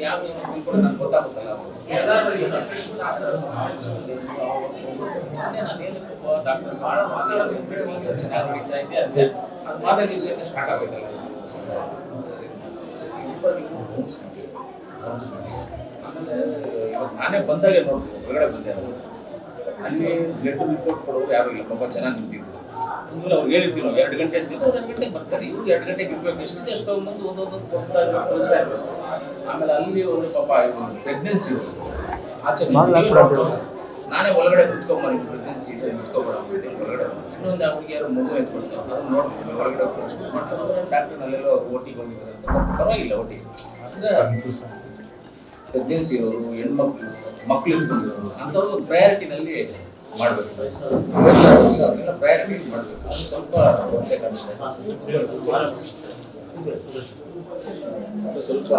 ಯಾವ ನಂಗೆ ಗೊತ್ತಾಗುತ್ತಲ್ಲ ಡಾಕ್ಟರ್ ಚೆನ್ನಾಗಿ ನಡೀತಾ ಇದೆ ಅಂತೆ ಅದು ಮಾರನೇ ದಿವಸ ಸ್ಟಾರ್ಟ್ ಆಗಬೇಕಲ್ಲ ಆಮೇಲೆ ಇವತ್ತು ನಾನೇ ಬಂದಾಗೆ ನೋಡ್ತೀನಿ ಹೊರಗಡೆ ಬಂದೆ ನಾನು. ಅಲ್ಲಿ ಬ್ಲಡ್ ರಿಪೋರ್ಟ್ ಕೊಡೋರು ಯಾರು ಇಲ್ಲ. ಪಾಪ ಚೆನ್ನಾಗಿ ನಿಂತಿದ್ರು. ಅಂದ್ರೆ ಅವ್ರಿಗೆ ಹೇಳಿರ್ತೀವಿ ನಾವು ಎರಡು ಗಂಟೆ ಅವ್ರು ಎರಡು ಗಂಟೆಗೆ ಬರ್ತಾರೆ. ಇವ್ರು ಎರಡು ಗಂಟೆಗೆ ಇರ್ಬೇಕು. ಎಷ್ಟು ಎಷ್ಟು ಮುಂದೆ ಒಂದೊಂದು ಕೊಡ್ತಾ ಇರ್ಬೇಕು ಕಳಿಸ್ತಾ ಇರ್ಬೇಕು ಆಮೇಲೆ ಅಲ್ಲಿ ಒಂದು ಪಾಪ ಪ್ರೆಗ್ನೆನ್ಸಿ ಆಚೆ ನಾನೇ ಒಳಗಡೆ ಕುತ್ಕೊಂಬರಿ ಪ್ರೆಗ್ನೆನ್ಸಿ ಇದೆ ಕುತ್ಕೊಬೇಡ ಒಳಗಡೆ ಬಂದೆ. ಇನ್ನೊಂದು ಅವ್ರಿಗೆ ಯಾರು ಮಗು ಎತ್ಕೊಡ್ತಾರೆ ಅದನ್ನ ನೋಡ್ತೀನಿ ಒಳಗಡೆ ಕಳಿಸ್ಬಿಟ್ಟು ಮಾಡ್ತಾರೆ ಡಾಕ್ಟರ್ನಲ್ಲೆಲ್ಲೋ ಓಟಿಗೆ ಹೋಗಿದ್ದಾರೆ ಅಂತ. ಪರವಾಗಿಲ್ಲ ಓಟಿ. ಅಂದ್ರೆ ಪ್ರೆಗ್ನೆನ್ಸಿ ಅವರು ಹೆಣ್ಮಕ್ಳು ಮಕ್ಳು ಇಟ್ಕೊಂಡಿರೋರು ಅಂಥವ್ರು ಪ್ರಯಾರಿಟಿನಲ್ಲಿ ಮಾಡಬೇಕು. ವಯಸ್ಸಾದವ್ರಿಗೆಲ್ಲ ಪ್ರಯಾರಿಟಿ ಮಾಡಬೇಕು. ಅದು ಸ್ವಲ್ಪ ಅದು ಸ್ವಲ್ಪ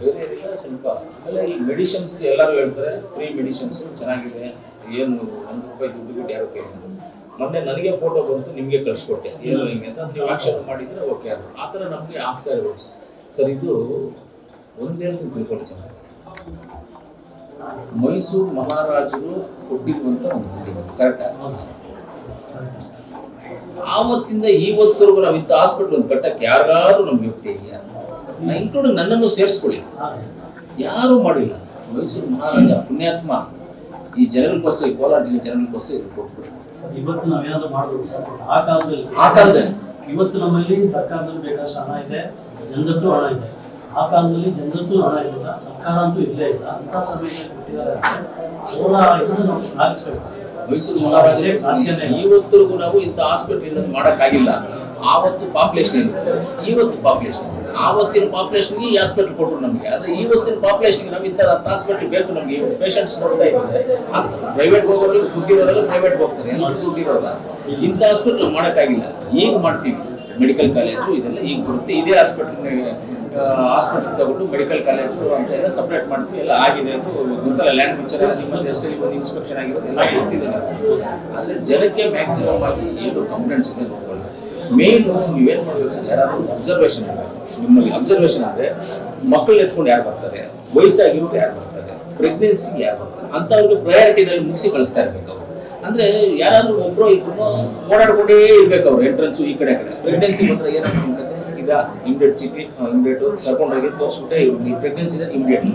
ಬೇರೆ ಸ್ವಲ್ಪ ಆಮೇಲೆ ಈ ಮೆಡಿಸಿನ್ಸ್ ಎಲ್ಲರೂ ಹೇಳ್ತಾರೆ ಫ್ರೀ ಮೆಡಿಸಿನ್ಸ್ ಚೆನ್ನಾಗಿದೆ. ಏನು ಒಂದು ರೂಪಾಯಿ ದುಡ್ಡು ಬಿಟ್ಟು ಯಾರು ಕೇಳಿದ್ರು. ಮೊನ್ನೆ ನನಗೆ ಫೋಟೋ ಬಂತು, ನಿಮಗೆ ಕಳಿಸ್ಕೊಟ್ಟೆ. ಏನು ಹಿಂಗೆ ಅಂತ ನೀವು ಆಕ್ಷೇಪ ಮಾಡಿದ್ರೆ ಓಕೆ ಅದು ಆ ಥರ ನಮಗೆ ಆಗ್ತಾ ಇರ್ಬೋದು. ಸರ್, ಇದು ಒಂದೇನು ತಿಳ್ಕೊಳ್ಳಿ ಚೆನ್ನಾಗಿ. ಮೈಸೂರು ಮಹಾರಾಜರು ಕೊಟ್ಟಿರುವಂತ ಒಂದು ಬಿಲ್ಡಿಂಗ್ ಕರೆಕ್ಟ್ ಆವತ್ತಿಂದ ಇವತ್ತರೆಗೂ ನಾವು ಇಂಥ ಹಾಸ್ಪಿಟಲ್ ಒಂದು ಕಟ್ಟಕ್ಕೆ ಯಾರಿಗಾದ್ರೂ ನಮ್ಗೆ ವ್ಯಕ್ತಿ ಇದೆಯಾ? ನಾ ಇನ್ಕ್ಲೂಡಿಂಗ್ ನನ್ನನ್ನು ಸೇರಿಸ್ಕೊಳ್ಳಿ. ಯಾರೂ ಮಾಡಿಲ್ಲ. ಮೈಸೂರು ಮಹಾರಾಜ ಪುಣ್ಯಾತ್ಮ. ಈ ಜನಗಳಿಗೋಸ್ಕರ ಈ ಕೋಲಾರ ಜಿಲ್ಲೆ ಜನಗಳಿಗೋಸ್ಕರ ಇದು ಕೊಟ್ಬಿಟ್ಟು ಇವತ್ತು ನಾವೇನಾದ್ರೂ ಮಾಡಬೇಕು ಸರ್ ಆ ಕಾಲದಲ್ಲಿ ಆ ಕಾಲದಲ್ಲಿ? ಇವತ್ತು ನಮ್ಮಲ್ಲಿ ಸರ್ಕಾರದಲ್ಲಿ ಬೇಕಷ್ಟು ಹಣ ಇದೆ ಜನರದ್ದು ಹಣ ಇದೆ. ಆ ಕಾಲದಲ್ಲಿ ಜನರಂತೂ ಹಣ ಇರಲಿಲ್ಲ ಸರ್ಕಾರ ಅಂತೂ ಇಲ್ಲೇ ಇಲ್ಲ. ಅಂತ ಸಮಯದಲ್ಲಿ ಕೊಟ್ಟಿದ್ದಾರೆ ಅವರ ಇದನ್ನು ನಾವು ಶ್ಲಾಘಿಸ್ಬೇಕು. ಮೈಸೂರು ಮಹಾರಾಜರೇ ಇಲ್ಲ. ಇವತ್ತರೆಗೂ ನಾವು ಇಂಥ ಹಾಸ್ಪಿಟಲ್ ಮಾಡೋಕ್ಕಾಗಿಲ್ಲ. ಆವತ್ತು ಪಾಪ್ಯುಲೇಷನ್ ಏನಿತ್ತು ಇವತ್ತು ಪಾಪ್ಯುಲೇಷನ್ ಆವತ್ತಿನ ಪಾಪ್ಯುಲೇಷನ್ಗೆ ಈ ಹಾಸ್ಪಿಟಲ್ ಕೊಟ್ಟರು ನಮಗೆ. ಆದರೆ ಇವತ್ತಿನ ಪಾಪ್ಯುಲೇಷನ್ಗೆ ನಮ್ಗೆ ಇಂಥ ಹಾಸ್ಪಿಟಲ್ ಬೇಕು ನಮಗೆ. ಪೇಷಂಟ್ಸ್ ನೋಡ್ತಾ ಇದ್ದಾರೆ. ಅಂತ ಪ್ರೈವೇಟ್ ಹೋಗೋರು ದುಡ್ಡಿರೋರೆಲ್ಲ ಪ್ರೈವೇಟ್ ಹೋಗ್ತಾರೆ. ಎಲ್ಲರೂ ದುಡ್ಡಿರೋಲ್ಲ ಇಂಥ ಹಾಸ್ಪಿಟಲ್ ಮಾಡೋಕ್ಕಾಗಿಲ್ಲ. ಈಗ ಮಾಡ್ತೀವಿ. ಮೆಡಿಕಲ್ ಕಾಲೇಜು ಇದೆಲ್ಲ ಈಗ ಕೊಡುತ್ತೆ. ಇದೇ ಹಾಸ್ಪಿಟಲ್ ಹಾಸ್ಪಿಟಲ್ ತಗೊಂಡು ಮೆಡಿಕಲ್ ಕಾಲೇಜು ಅಂತ ಎಲ್ಲ ಸಪ್ರೇಟ್ ಮಾಡ್ತೀವಿ. ಎಲ್ಲ ಆಗಿದೆ ಅಂತ ಗೊತ್ತಲ್ಲ. ಲ್ಯಾಂಡ್ ಪಿಕ್ಚರ್ ನಿಮ್ಮಲ್ಲಿ ಒಂದು ಇನ್ಸ್ಪೆಕ್ಷನ್ ಆಗಿರೋದು ಎಲ್ಲ ಗೊತ್ತಿದೆ. ಆದರೆ ಜನಕ್ಕೆ ಮ್ಯಾಕ್ಸಿಮಮ್ ಆಗಿ ಏನು ಕಂಪ್ಲೇಂಟ್ಸ್ ಇದೆ ನೋಡ್ಕೊಳ್ಳಿ ಮೇನ್ ನೀವೇನು ಮಾಡಬೇಕು ಸರ್? ಯಾರಾದರೂ ಅಬ್ಸರ್ವೇಷನ್ ನಿಮ್ಮಲ್ಲಿ ಅಬ್ಸರ್ವೇಷನ್ ಅಂದರೆ ಮಕ್ಕಳನ್ನ ಎತ್ಕೊಂಡು ಯಾರು ಬರ್ತಾರೆ? ವಯಸ್ಸಾಗಿರೋರು ಯಾರು ಬರ್ತಾರೆ? ಪ್ರೆಗ್ನೆನ್ಸಿ ಯಾರು ಬರ್ತಾರೆ? ಅಂಥವ್ರಿಗೆ ಪ್ರಯಾರಿಟಿನಲ್ಲಿ ಮುಗಿಸಿ ಕಳಿಸ್ತಾ ಇರ್ಬೇಕು ಅಂದ್ರೆ ಯಾರಾದ್ರೂ ಒಬ್ರು ಇಬ್ಬರು ಓಡಾಡ್ಕೊಂಡೇ ಇರ್ಬೇಕು ಅವ್ರು ಎಂಟ್ರೆನ್ಸ್ ಈ ಕಡೆ ಕಡೆ. ಪ್ರೆಗ್ನೆನ್ಸಿ ಮಾತ್ರ ಏನಾಗಬೇಕಂತ ಇದ ಈಗ ಇಮಿಡಿಯೇಟ್ ಚೀಟಿ ಇಮಿಡಿಯೇಟ್ ಕರ್ಕೊಂಡೋಗಿ ತೋರಿಸ್ಬಿಟ್ಟೆ ಇವ್ರಿಗೆ ಪ್ರೆಗ್ನೆನ್ಸಿ ಇದ್ರೆ ಇಮಿಡಿಯೇಟ್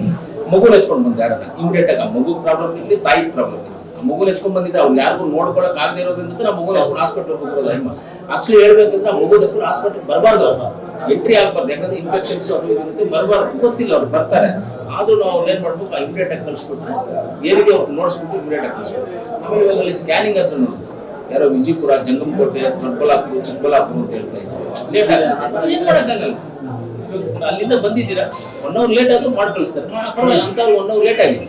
ಮಗುನ ಎತ್ಕೊಂಡು ಬಂದ ಯಾರನ್ನ? ಇಮಿಡಿಯೇಟ್ ಆಗಿ. ಮಗು ಪ್ರಾಬ್ಲಮ್ ಇರಲಿ, ತಾಯಿ ಪ್ರಾಬ್ಲಮ್ ಇರಲಿ. ಮಗುನ ಎತ್ಕೊಂಡ್ ಬಂದಿದ್ದೆ, ಅವ್ರು ಯಾರಿಗೂ ನೋಡ್ಕೊಳಕ್ ಆಗದೆ ಇರೋದ್ರಿಂದ ನಾವು ಮಗುನ ಎತ್ಕೊಂಡು ಹಾಸ್ಪಿಟಲ್ ಹೋಗೋದು ಅಮ್ಮ ಆಕ್ಚುಲಿ ಹೇಳ್ಬೇಕಂದ್ರೆ ಮಗು ಎತ್ಕೊಂಡು ಹಾಸ್ಪಿಟಲ್ ಬರಬಾರ್ದು ಎಂಟ್ರಿ ಆಗ್ಬಾರ್ದು. ಯಾಕಂದ್ರೆ ಇನ್ಫೆಕ್ಷನ್ಸ್ ಅದು ಇರುತ್ತೆ ಬರಬಾರ್ದು. ಗೊತ್ತಿಲ್ಲ ಅವ್ರು ಬರ್ತಾರೆ. ಆದ್ರೂ ನಾವು ಏನ್ ಮಾಡ್ಬೇಕು? ಇಮಿಡಿಯೇಟ್ ಆಗಿ ಕಳಿಸ್ಬಿಟ್ಟು ಏನಿದೆ ಅವ್ರು ನೋಡಿಸ್ಬಿಟ್ಟು ಇಮಿಡಿಯೇಟ್ ಆಗಿ ಆಮೇಲೆ ಇವಾಗ ಅಲ್ಲಿ ಸ್ಕ್ಯಾನಿಂಗ್ ಹತ್ರ ನೋಡಿದ್ರು ಯಾರೋ ವಿಜಯಪುರ, ಜಂಗಮಕೋಟೆ, ದೊಡ್ಡಬಳ್ಳಾಪುರ, ಚಿಕ್ಕಬಳ್ಳಾಪುರ ಅಂತ ಹೇಳ್ತಾ ಇದ್ರು. ಲೇಟ್ ಆಗ್ತದೆ. ಏನು ಮಾಡಕ್ಕಾಗಲ್ಲ. ಅಲ್ಲಿಂದ ಬಂದಿದ್ದೀರಾ? ಒನ್ ಅವರ್ ಲೇಟ್ ಆದ್ರೂ ಮಾಡಿ ಕಳಿಸ್ತಾರೆ ಅಂತವ್ರು ಒನ್ ಅವರ್ ಲೇಟ್ ಆಗಿದೆ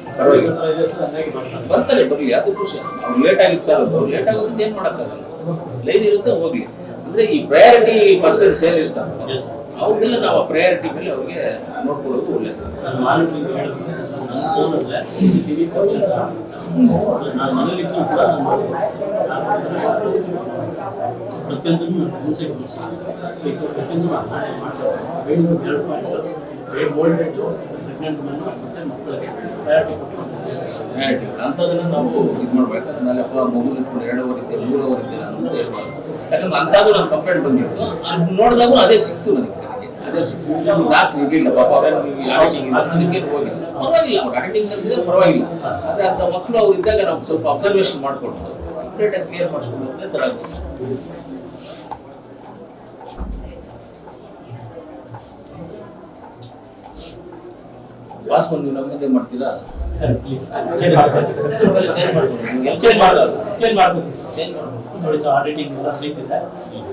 ಬರ್ತಾರೆ, ಬರಲಿ, ಅದು ಖುಷಿ. ಅವ್ರು ಲೇಟ್ ಆಗಿತ್ತು ಸರ್ ಅದು ಲೇಟ್ ಆಗುತ್ತೆ ಏನ್ ಮಾಡೋಕ್ಕಾಗಲ್ಲ. ಲೈನ್ ಇರುತ್ತೆ, ಹೋಗ್ಲಿ. ಅಂದ್ರೆ ಈ ಪ್ರಯಾರಿಟಿ ಪರ್ಸನ್ಸ್ ಏನಿರ್ತಾರೆ Yes. ಅವ್ರಿಗೆಲ್ಲ ನಾವು ಆ ಪ್ರಯಾರಿಟಿ ಮೇಲೆ ಅವ್ರಿಗೆ ನೋಡ್ಕೊಳ್ಳೋದು ಒಳ್ಳೇದು. ಪ್ರತಿಯೊಂದನ್ನು ಇದು. ಪ್ರತಿಯೊಂದು ನಾನು ನಾನೇ ಮಾಡ್ತೀನಿ ವೇಣು ಎರಡು ಪಾಯಿಂಟ್ ವೇಟ್ ವೋಲ್ಟೇಜು ಪ್ರೆಗ್ನೆಂಟ್ ಮಕ್ಕಳಿಗೆ ಪ್ರಯಾರಿಟಿ ಕೊಟ್ಟು ನಾವು ಇದು ಮಾಡ್ಬೇಕು. ಅದನ್ನ ಅಲ್ಲಪ್ಪ ಮಗು ಇಟ್ಕೊಂಡು ಎರಡೂವರೆ ಇದ್ದೆ ಮೂರುವರೆ ಇದ್ದೆ ನಾನು ಅಂತ ಹೇಳ್ಬಾರ್ದು. ಯಾಕಂದ್ರೆ ಅಂಥದ್ದು ನನ್ನ ಕಂಪ್ಲೇಂಟ್ ಬಂದಿತ್ತು. ಅದು ನೋಡಿದಾಗ ಅದೇ ಸಿಕ್ತು ನನಗೆ. ಅದೇ ಸಿಕ್ತು. ಡಾಕ್ಟರ್ ಇರಲಿಲ್ಲ ಪಾಪ ಅದಕ್ಕೆ ಹೋಗಿದ್ರು ಪರವಾಗಿಲ್ಲ ಅವ್ರು ಆಡಿಟಿಂಗ್ ಕಲ್ತಿದ್ರೆ ಪರವಾಗಿಲ್ಲ. ಆದರೆ ಅಂಥ ಮಕ್ಕಳು ಅವ್ರು ಇದ್ದಾಗ ನಾವು ಸ್ವಲ್ಪ ಅಬ್ಸರ್ವೇಷನ್ ಮಾಡ್ಕೊಂಡು ಕಂಪ್ಲೀಟಾಗಿ ಕ್ಲಿಯರ್ ಮಾಡಿಸ್ಕೊಂಡು ಹೋದ್ರೆ ಚೆನ್ನಾಗಿ ವಾಸ್ ಬಂದು ನಮ್ಮ ಮುಂದೆ ಮಾಡ್ತೀರಾ? ಸರ್ ಪ್ಲೀಸ್ ಚೇಂಜ್ ಮಾಡ್ಕೊಳ್ತೀನಿ. ಸರ್ ಚೇಂಜ್ ಮಾಡ್ಕೊಂಡು ಚೇಂಜ್ ಮಾಡ್ಕೊಂಡು ನೋಡಿ ಸರ್ ಆಡಿಟಿಂಗ್ ಎಲ್ಲ ನಡೀತಿದೆ.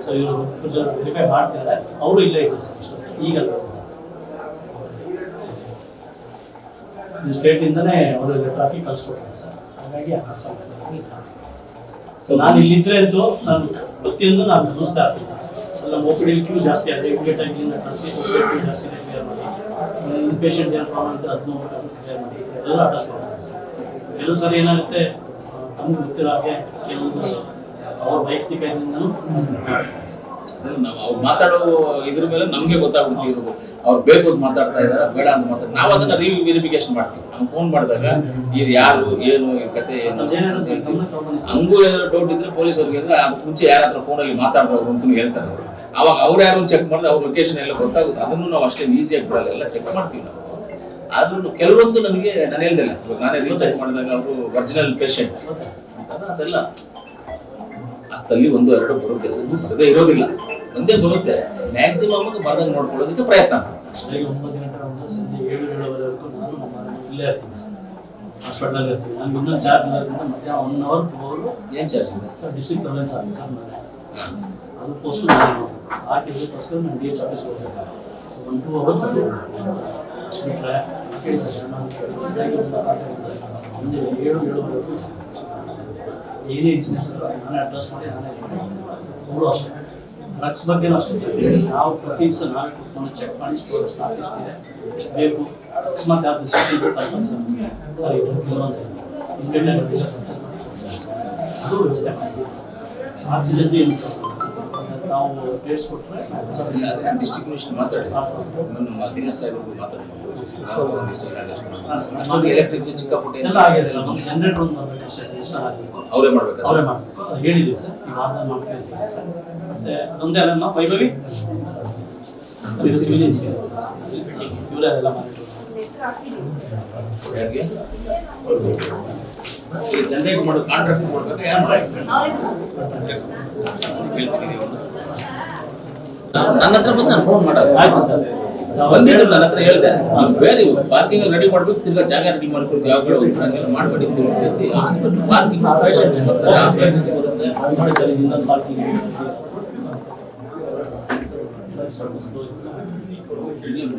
ಸೊ ಇವರು ವೆರಿಫೈ ಮಾಡ್ತಿದ್ದಾರೆ. ಅವರು ಇಲ್ಲೇ ಇದ್ರು ಸರ್. ಈಗ ಸ್ಟೇಟಿಂದನೇ ಅವರು ಟ್ರಾಫಿಕ್ ಕಳ್ಸಿಕೊಡ್ತಾರೆ ಸರ್ ಹಾಗಾಗಿ ಆ ಸೊ ನಾನು ಇಲ್ಲಿದ್ರೆ ಅಂತೂ ನಾನು ಪ್ರತಿಯೊಂದು ನಾನು ಗಮನಿಸ್ತಾ ಇರ್ತೀನಿ ಸರ್ ಎಲ್ಲ ಓಪಿಡಿ ಕ್ಯೂ ಜಾಸ್ತಿ ಆದರೆ ಇಮಿಡಿಯೇಟ್ ಆಗಿ ಕಳಿಸಿ ಕ್ಯೂ ಜಾಸ್ತಿ ಕ್ಲಿಯರ್ ಮಾಡಿ. ಪೇಷಂಟ್ ಏನು ಪ್ರಾಬ್ಲಮ್ ಇದ್ದರೆ ಅದನ್ನು ಕ್ಲಿಯರ್ ಮಾಡಿ. ಎಲ್ಲ ಅಡ್ರೆಸ್ ಮಾಡ್ತಾರೆ ಸರ್ ಕೆಲವು ಸರಿ ಏನಾಗುತ್ತೆ ನಮ್ಗೆ ಗೊತ್ತಿರೋ ಹಾಗೆ ಕೆಲವೊಂದು ಅವ್ರ ವೈಯಕ್ತಿಕ ನಾವು ಅವ್ರು ಮಾತಾಡೋ ಇದ್ರ ಮೇಲೆ ನಮ್ಗೆ ಇವ್ರು. ಅವ್ರು ಬೇಕು ಅಂತ ಮಾತಾಡ್ತಾ ಇದಾರೆ ಬೇಡ ಅಂತ ಮಾತಾಡ್ತಾರೆ ನಾವು ಅದನ್ನ ರಿವೆರಿಫಿಕೇಶನ್ ಮಾಡ್ತೀವಿ. ನಾವು ಫೋನ್ ಮಾಡಿದಾಗ ಇದು ಯಾರು ಏನು ಈ ಕತೆ ಏನು ಹಂಗೂ ಏನಾದ್ರು ಡೌಟ್ ಇದ್ರೆ ಪೊಲೀಸ್ ಅವ್ರಿಗೆ ಅಂದ್ರೆ ಅದಕ್ಕೆ ಮುಂಚೆ ಯಾರ ಹತ್ರ ಫೋನಲ್ಲಿ ಮಾತಾಡಿದವ್ರು ಅಂತ ಹೇಳ್ತಾರೆ ಅವರು. ಅವಾಗ ಅವ್ರು ಯಾರು ಚೆಕ್ ಮಾಡಿದ್ರೆ ಅವ್ರ ಲೊಕೇಶನ್ ಎಲ್ಲ ಗೊತ್ತಾಗುತ್ತೆ. ಅದನ್ನು ನಾವು ಅಷ್ಟೇ ಈಸಿಯಾಗಿ ಬಿಡಲ್ಲ. ಎಲ್ಲ ಚೆಕ್ ಮಾಡ್ತೀವಿ ನಾವು. ಆದ್ರೂ ಕೆಲವೊಂದು ನನಗೆ ನಾನು ಹೇಳ್ದಿಲ್ಲ ನಾನೇ ರೀಚಾರ್ಜ್ ಮಾಡಿದಾಗ ಅವರು ಒರಿಜಿನಲ್ ಪೇಷಂಟ್ ಅದೆಲ್ಲ ಅತ್ತಲ್ಲಿ ಒಂದು ಎರಡು ಬರುತ್ತೆ ಸದ್ಯ ಇರೋದಿಲ್ಲ. ಒಂದೇ ಬರುತ್ತೆ. ಮ್ಯಾಕ್ಸಿಮಮ್ ಬರ್ದಂಗೆ ನೋಡ್ಕೊಳ್ಳೋದಕ್ಕೆ ಪ್ರಯತ್ನ ಮಾಡ್ತೀನಿ ಅಷ್ಟೇ. ಬೆಳಗ್ಗೆ ಒಂಬತ್ತು ಗಂಟೆ ಸಂಜೆ ಏಳು ಏಳುವರೆವರೆಗೂ ನಾನು ನಮ್ಮ ಇಲ್ಲೇ ಇರ್ತೀನಿ ಸರ್. ಹಾಸ್ಪಿಟಲ್ ಇರ್ತೀನಿ. ನಾನು ಇನ್ನೊಂದು ಚಾರ್ಜ್ ಇರೋದ್ರಿಂದ ಮಧ್ಯಾಹ್ನ ಒನ್ ಅವರ್ ಟು ಅವರು ಏನು ಚಾರ್ಜ್ ಇದೆ? ಸರ್ ಡಿಸ್ಟ್ರಿಕ್ಟ್ ಸರ್ವೆನ್ಸ್ ಆಫೀಸರ್ ನಾನು. ಹಾ. ಅದು ಪೋಸ್ಟ್ ನಾನು. ಆ ಕೆಲಸಕ್ಕೋಸ್ಕರ ನಾನು ಡಿ ಎಚ್ ಆಫೀಸ್ ಹೋಗಬೇಕು ಸೊ ಒನ್ ಟೂ ಅವರ್ಸ್ ಅಲ್ಲಿ ಅಷ್ಟು ಬಿಟ್ಟರೆ ಸರ್ ಏಳು ಏಳುವರೆಗೂ ಏನೇ ಇಂಜಿನಿಯರ್ಸ್ ನಾನೇ ಅಡ್ರೆಸ್ ಮಾಡಿ ನಾನೇ ಅವರು ಅಷ್ಟೇ ಡ್ರಗ್ಸ್ ಬಗ್ಗೆನೂ ಅಷ್ಟೇ ಸರ್ ನಾವು ಪ್ರತಿ ದಿವಸ ನಾವೇ ಕುತ್ಕೊಂಡು ಚೆಕ್ ಮಾಡಿ ಸ್ಟೋರ್ ಸ್ಟಾಕ್ ಎಷ್ಟಿದೆ ಎಷ್ಟು ಬೇಕು ಅಕಸ್ಮಾತ್ ಯಾವ್ದು ಡಿಸಿಷನ್ ತಗೊಂಡು ಸರ್ ಸರ್ ಕೆಲವೊಂದು ಇಂಡಿಯನ್ ಸಂಚಲನ ಅದು ವ್ಯವಸ್ಥೆ ಮಾಡಿ ಆಕ್ಸಿಜನ್ ಏನು ನಾವು ಟೇಸ್ಟ್ ಕೊಟ್ಟರೆ ಮಿನಿಸ್ಟರ್ ಮಾತಾಡಿ ಸರ್ ನಾನು ದಿನೇಶ್ ಸಾಹೇಬ್ರಿಗೂ ಮಾತಾಡ್ಕೊಂಡು ಅಷ್ಟೊಂದು ಎಲೆಕ್ಟ್ರಿಕ್ ಚಿಕ್ಕ ಪುಟ್ಟ ಎಲ್ಲ ಆಗಿದೆ ಸರ್ ಒಂದು ಜನರೇಟರ್ ಒಂದು ಬರ್ಬೇಕು ಅಷ್ಟೇ ಸರ್ ಇಷ್ಟ ಆಗಬೇಕು ಅವರೇ ಮಾಡಬೇಕು? ಅವರೇ ಮಾಡಬೇಕು. ಹೇಳಿದ್ದೀವಿ ಸರ್ ಈ ವಾರದಲ್ಲಿ ಮತ್ತೆ ಅದೊಂದೇ ಅಲ್ಲ ನಾವು ವೈಭವಿ? ಇದು ಸಿವಿಲ್ ಇಂಜಿನಿಯರ್ ಇವರೇ ಅದೆಲ್ಲ ಮಾಡಿದ್ರು ಯಾರಿಗೆ? ಜನರೇಟ್ ಮಾಡೋ ಕಾಂಟ್ರಾಕ್ಟ್ ಮಾಡ್ಬೇಕಾ? ಯಾರು ಮಾಡ್ಬೇಕು? ಹೇಳ್ತೀನಿ ನೀವು. ನನ್ನ ಹತ್ರ ಬಂದು ನಾನು ಫೋನ್ ಮಾಡೋದು ಆಯ್ತು ಸರ್. ಬಂದಿದ್ರು ನನ್ನ ಹತ್ರ ಹೇಳಿದೆ ಬೇರೆ ಪಾರ್ಕಿಂಗ್ ರೆಡಿ ಮಾಡ್ಬೇಕು, ತಿರ್ಗಾ ಜಾಗ ರೆಡಿ ಮಾಡ್ಕೊಡ್ತೀವಿ ಯಾವ ಕಡೆ ಹೋಗ್ತಾರೆ ಮಾಡ್ಬೇಡಿ ಹಾಸ್ಪಿಟಲ್ ಪಾರ್ಕಿಂಗ್ ಪೇಷಂಟ್ಸ್ ಬರ್ತಾರೆ ಆಂಬುಲೆನ್ಸಸ್ ಬರುತ್ತೆ ಪಾರ್ಕಿಂಗ್.